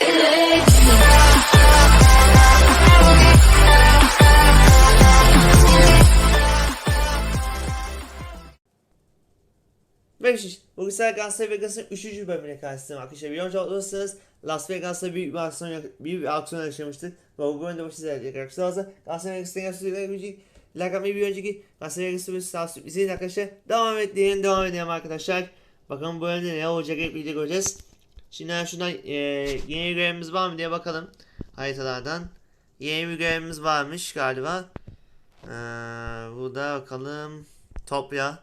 Ve bugün sizlerle Las Vegas'ın 3. bölümüne karşısındayım arkadaşlar. Önce olursanız Las Vegas'ta bir aksiyon, bir aksiyon yaşamıştık. Ve bu bölümde bu sizlerle arkadaşlar. Olsa Las Vegas'ta gerçekten atmayı bir önceki Las Vegas'ta bir sağ sürpriziyle arkadaşlar. Devam et diyelim, devam edelim arkadaşlar. Bakalım bu bölümde ne olacak hep birlikte göreceğiz. Şimdi hemen şuradan e, yeni görevimiz var mı diye bakalım. Haritalardan. Yeni bir görevimiz varmış galiba. Ee, burada bakalım. Topya.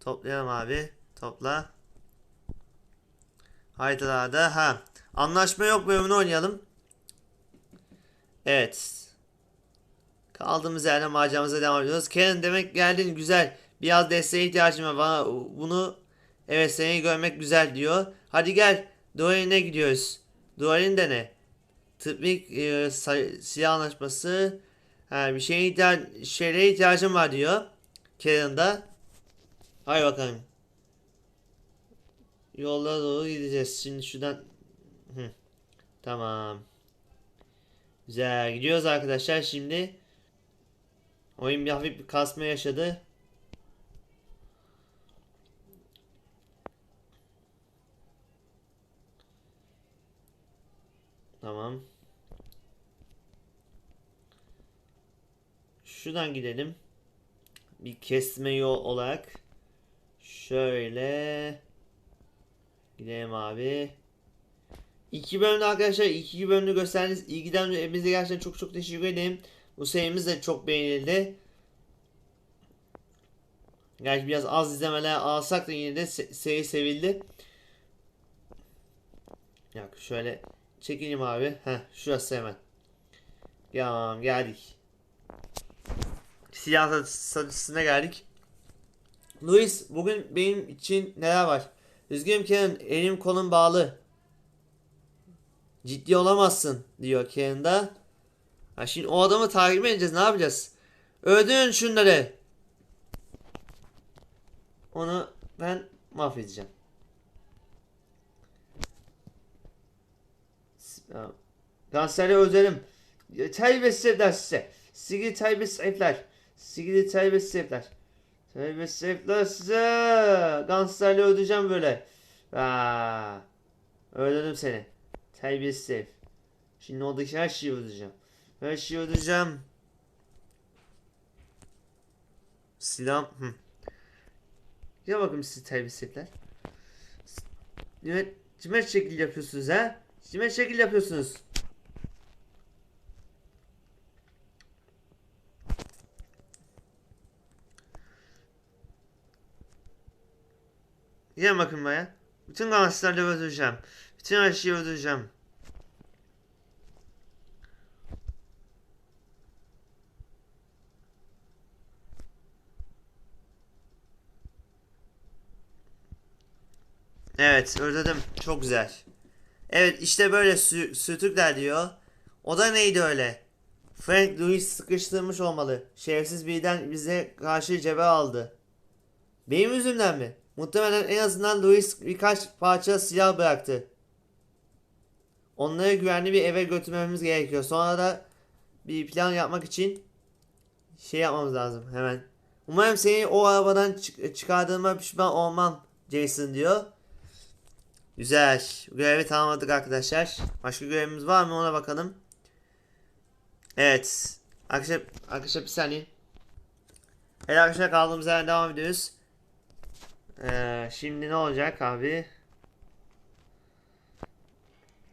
Toplayalım abi. Topla. Haritalarda ha. Anlaşma yok bölümünü oynayalım. Evet. Kaldığımız yerden maceramıza devam ediyoruz. Karen demek geldin güzel. Biraz desteğe ihtiyacım var. Bana bunu evet seni görmek güzel diyor. Hadi gel. Dualin'e gidiyoruz. Dualin de ne? Tıbbi e, silah anlaşması. Ha, bir şeye ihtiyac şeylere ihtiyacım var diyor. Karen da. Hay bakalım. Yollara doğru gideceğiz. Şimdi şuradan... Hı. Tamam. Güzel. Gidiyoruz arkadaşlar şimdi. Oyun bir hafif bir kasma yaşadı. Tamam. Şuradan gidelim. Bir kesme yol olarak. Şöyle. Gidelim abi. İki bölümde arkadaşlar iki bölümde gösterdiğiniz ilgiden ve hepinize gerçekten çok çok teşekkür ederim. Bu serimiz de çok beğenildi. Gerçi biraz az izlemeler alsak da yine de se- seri sevildi. Yak şöyle çekeyim abi. Heh şurası hemen. Tamam geldik. Silah satışına geldik. Luis bugün benim için neler var? Üzgünüm Kenan elim kolum bağlı. Ciddi olamazsın diyor Kenan da. Ha şimdi o adamı takip edeceğiz ne yapacağız? Öldürün şunları. Onu ben mahvedeceğim. Ya, Kanserleri öldürelim. Terbiyesiz herifler size. Sigili terbiyesiz herifler. Sigili terbiyesiz herifler. Terbiyesiz herifler size. Gangsterleri öldüreceğim böyle. Aa, öldürdüm seni. Terbiyesiz herif. Şimdi oradaki her şeyi öldüreceğim. Her şeyi öldüreceğim. Silah. Hı. Ya bakayım siz terbiyesiz herifler. Evet, kime şekil yapıyorsunuz ha? Kime şekil yapıyorsunuz? Gel bakın baya. Bütün gangsterleri öldüreceğim. Bütün her şeyi öldüreceğim. Evet öldürdüm. Çok güzel. Evet işte böyle sü- sürtükler diyor. O da neydi öyle? Frank Louis sıkıştırmış olmalı. Şerefsiz birden bize karşı cebe aldı. Benim yüzümden mi? Muhtemelen en azından Louis birkaç parça silah bıraktı. Onları güvenli bir eve götürmemiz gerekiyor. Sonra da bir plan yapmak için şey yapmamız lazım hemen. Umarım seni o arabadan çık- çıkardığıma pişman olmam Jason diyor. Güzel. Görevi tamamladık arkadaşlar. Başka görevimiz var mı ona bakalım. Evet. Arkadaşlar, arkadaşlar bir saniye. Evet arkadaşlar kaldığımız yerden devam ediyoruz. Ee, şimdi ne olacak abi?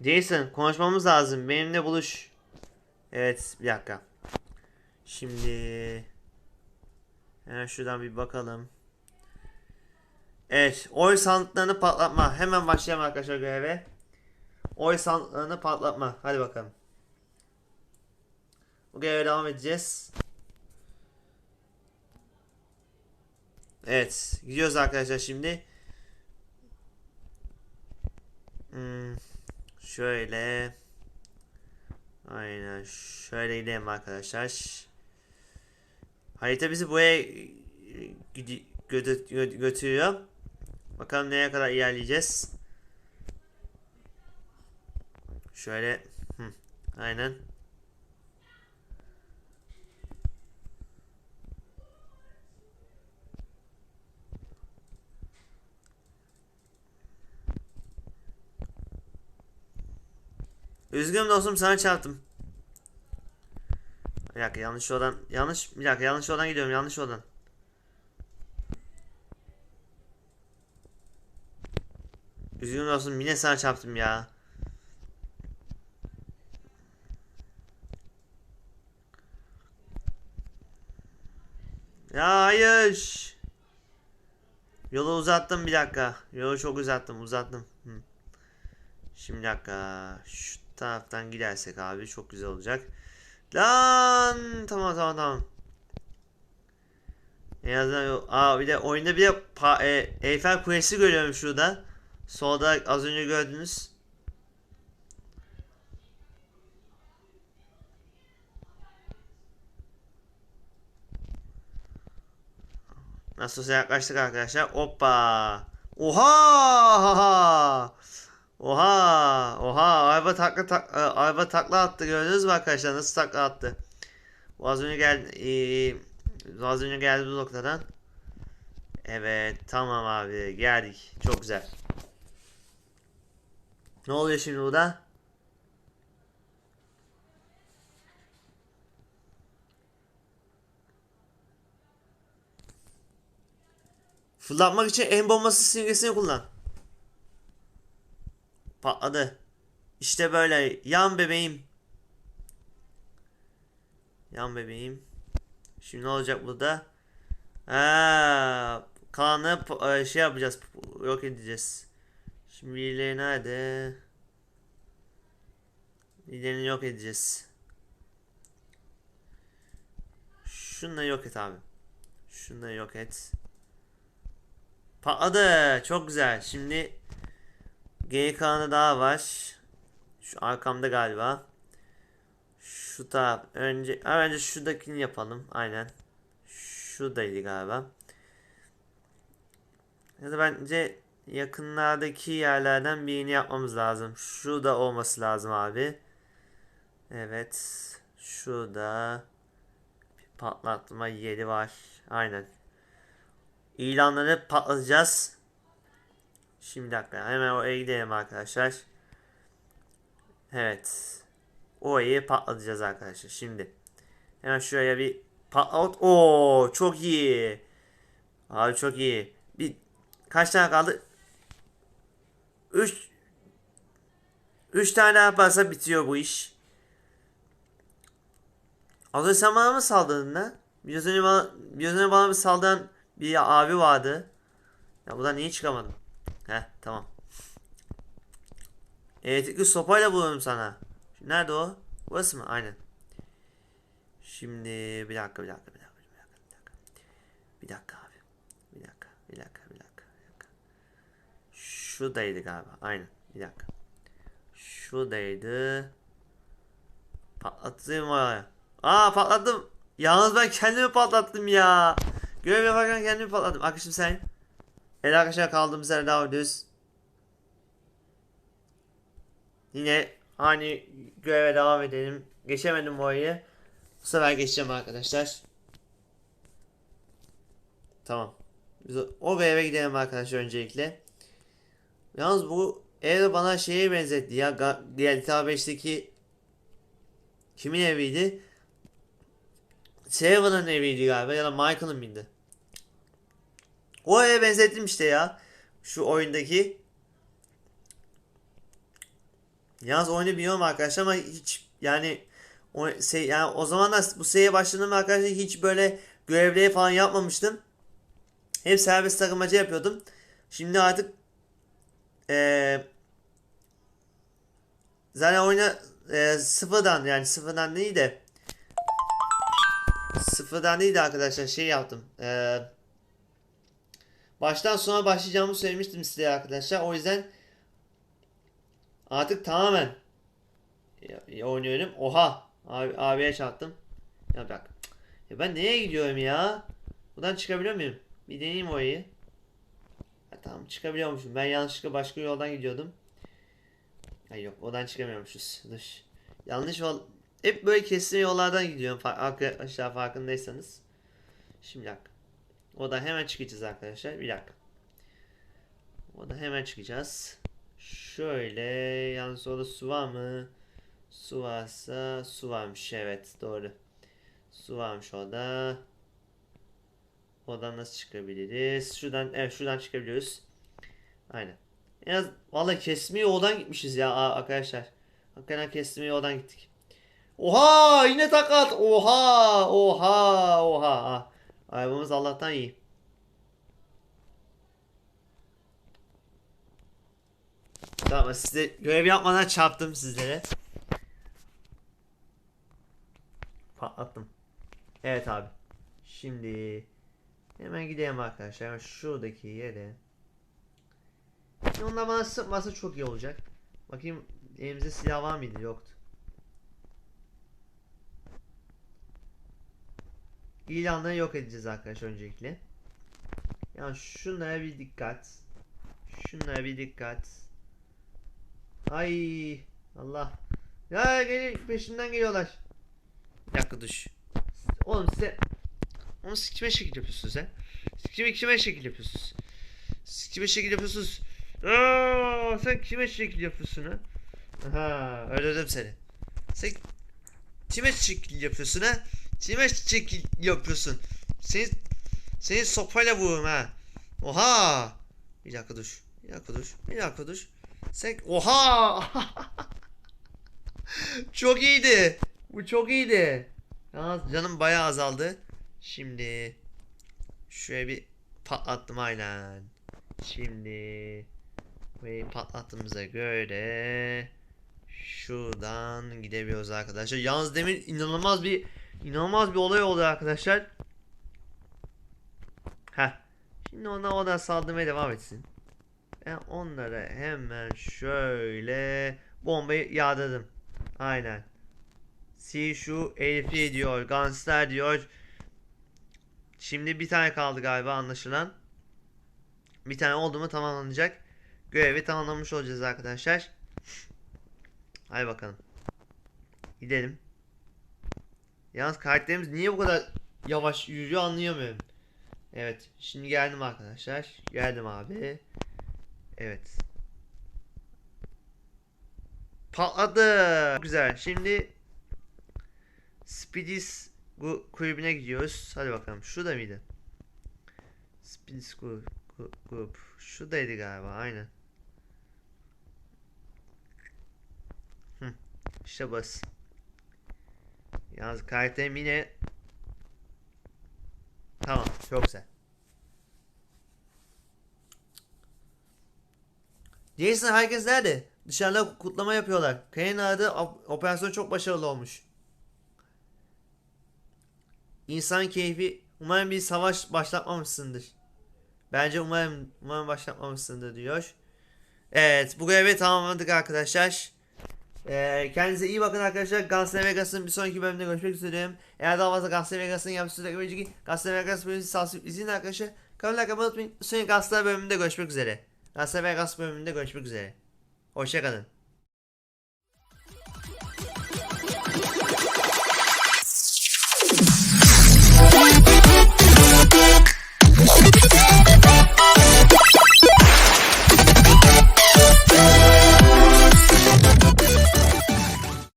Jason konuşmamız lazım. Benimle buluş. Evet bir dakika. Şimdi hemen şuradan bir bakalım. Evet oy sandıklarını patlatma. Hemen başlayalım arkadaşlar göreve. Oy sandıklarını patlatma. Hadi bakalım. Bu göreve devam edeceğiz. Evet. Gidiyoruz arkadaşlar şimdi. Hmm, şöyle. Aynen. Şöyle gidelim arkadaşlar. Harita bizi buraya e, götürüyor. Bakalım nereye kadar ilerleyeceğiz. Şöyle. Hı, aynen. Üzgünüm dostum sana çarptım. Bir dakika yanlış yoldan yanlış bir dakika yanlış yoldan gidiyorum yanlış yoldan. Üzgünüm dostum yine sana çarptım ya. Ya hayır. Yolu uzattım bir dakika. Yolu çok uzattım uzattım. Şimdi dakika. Şu taraftan gidersek abi çok güzel olacak. Lan tamam tamam tamam. En azından. Aa bir de oyunda bir de pa- e, Eyfel Kulesi görüyorum şurada. Solda az önce gördünüz. Nasıl yaklaştık arkadaşlar? Hoppa. Oha! Oha! Oha! Araba takla tak e, araba takla attı gördünüz mü arkadaşlar? Nasıl takla attı? Az önce geldi ee, az önce geldi bu noktadan. Evet, tamam abi. Geldik. Çok güzel. Ne oluyor şimdi burada? Fırlatmak için en bombası simgesini kullan. Patladı. İşte böyle. Yan bebeğim. Yan bebeğim. Şimdi ne olacak burada? Ha, Kaan'ı p- e, şey yapacağız. Yok edeceğiz. Şimdi birileri nerede? Birilerini yok edeceğiz. Şunu yok et abi. Şunu yok et. Patladı. Çok güzel. Şimdi G kanı daha var. Şu arkamda galiba. Şu taraf. Önce önce şuradakini yapalım. Aynen. Şuradaydı galiba. Ya da bence yakınlardaki yerlerden birini yapmamız lazım. Şurada olması lazım abi. Evet. Şurada bir patlatma yeri var. Aynen. İlanları patlatacağız. Şimdi dakika hemen oraya gidelim arkadaşlar. Evet. Orayı patlatacağız arkadaşlar. Şimdi. Hemen şuraya bir patlat. Oo çok iyi. Abi çok iyi. Bir kaç tane kaldı? 3 3 tane yaparsa bitiyor bu iş. Az önce sen bana mı saldırdın lan? Biraz önce bana, biraz önce bana bir saldıran bir abi vardı. Ya buradan niye çıkamadım? Heh tamam. Elektrikli sopayla buluyorum sana. Nerede o? Burası mı? Aynen. Şimdi bir dakika bir dakika bir dakika bir dakika bir dakika. Bir dakika abi. Bir dakika bir dakika bir dakika bir dakika. Şuradaydı galiba. Aynen. Bir dakika. Şuradaydı. Patlattım oraya. Aa patlattım. Yalnız ben kendimi patlattım ya. Görev yaparken kendimi patlattım. Arkadaşım sen. Evet arkadaşlar kaldığımız yerde devam ediyoruz. Yine aynı göreve devam edelim. Geçemedim orayı. Bu sefer geçeceğim arkadaşlar. Tamam. Biz o- o göreve gidelim arkadaşlar öncelikle. Yalnız bu ev bana şeye benzetti ya. GTA 5'teki kimin eviydi? Seven'ın eviydi galiba ya da Michael'ın mıydı? O eve benzettim işte ya. Şu oyundaki. Yalnız oyunu biliyorum arkadaşlar ama hiç yani o şey yani o zaman da bu seriye başladığım arkadaşlar hiç böyle görevleri falan yapmamıştım. Hep serbest takılmaca yapıyordum. Şimdi artık eee zaten oyuna eee, sıfırdan yani sıfırdan değil de sıfırdan değil de arkadaşlar şey yaptım. Eee baştan sona başlayacağımı söylemiştim size arkadaşlar. O yüzden artık tamamen ya- ya oynuyorum. Oha! Abi, abiye çarptım. Ya bak. Ya ben nereye gidiyorum ya? Buradan çıkabiliyor muyum? Bir deneyeyim orayı. Ha, tamam çıkabiliyormuşum. Ben yanlışlıkla başka yoldan gidiyordum. Ay yok oradan çıkamıyormuşuz. Dur. Yanlış ol. Hep böyle kesin yollardan gidiyorum arkadaşlar farkındaysanız. Şimdi bir dakika. Oradan hemen çıkacağız arkadaşlar. Bir dakika. Oradan hemen çıkacağız. Şöyle yalnız orada su var mı? Su varsa su varmış evet doğru. Su varmış orada. Oradan nasıl çıkabiliriz? Şuradan evet şuradan çıkabiliyoruz. Aynen. En az vallahi kesme yoldan gitmişiz ya arkadaşlar. Hakikaten kesme yoldan gittik. Oha yine takat. Oha oha oha. Arabamız Allah'tan iyi. Tamam size görev yapmadan çarptım sizlere. Patlattım. Evet abi. Şimdi hemen gidelim arkadaşlar. Hemen şuradaki yere. Onlar bana sıkmasa çok iyi olacak. Bakayım elimizde silah var mıydı? Yoktu. İlanları yok edeceğiz arkadaşlar öncelikle. Yani şunlara bir dikkat. Şunlara bir dikkat. Ay Allah. Ya gel peşimden geliyorlar. Bir dakika dur. Oğlum size onu sikime şekil yapıyorsunuz he. Sikime kime şekil yapıyorsunuz. Sikime şekil yapıyorsunuz. Aa, sen kime şekil yapıyorsun ha? Aha öldürdüm seni. Sen kime şekil yapıyorsun ha? Kime şekil yapıyorsun? Seni seni sopayla vururum ha. Oha! Bir dakika dur. Bir dakika dur. Bir dakika dur. Sen oha! çok iyiydi. Bu çok iyiydi. Yalnız canım bayağı azaldı. Şimdi şuraya bir patlattım aynen. Şimdi ve patlattığımıza göre şuradan gidebiliyoruz arkadaşlar. Yalnız demin inanılmaz bir inanılmaz bir olay oldu arkadaşlar. Heh. Şimdi onlar oradan saldırmaya devam etsin. Ben onlara hemen şöyle bombayı yağdırdım. Aynen. Si şu Elif'i diyor. Gangster diyor. Şimdi bir tane kaldı galiba anlaşılan. Bir tane oldu mu tamamlanacak. Görevi tamamlamış olacağız arkadaşlar. Hadi bakalım. Gidelim. Yalnız karakterimiz niye bu kadar yavaş yürüyor anlayamıyorum. Evet. Şimdi geldim arkadaşlar. Geldim abi. Evet. Patladı. Güzel. Şimdi Speedis kulübüne gidiyoruz. Hadi bakalım. Şurada mıydı? Speedis grup. grup. Şuradaydı galiba. Aynen. Hı. İşte bas. Yalnız karakterim yine Tamam. Çok güzel. Jason herkes nerede? Dışarıda kutlama yapıyorlar. Kayan aradı op- operasyon çok başarılı olmuş. İnsan keyfi umarım bir savaş başlatmamışsındır. Bence umarım umarım başlatmamışsındır diyor. Evet bu görevi tamamladık arkadaşlar. Ee, kendinize iyi bakın arkadaşlar. Gunsler Vegas'ın bir sonraki bölümde görüşmek üzere. Eğer daha fazla Gunsler Vegas'ın yaptığı da önceki Gunsler Vegas bölümünü sağlayıp izleyin arkadaşlar. Kanalıma abone unutmayın. Sonraki Gunsler bölümünde görüşmek üzere. Gunsler Vegas bölümünde görüşmek üzere. Hoşçakalın.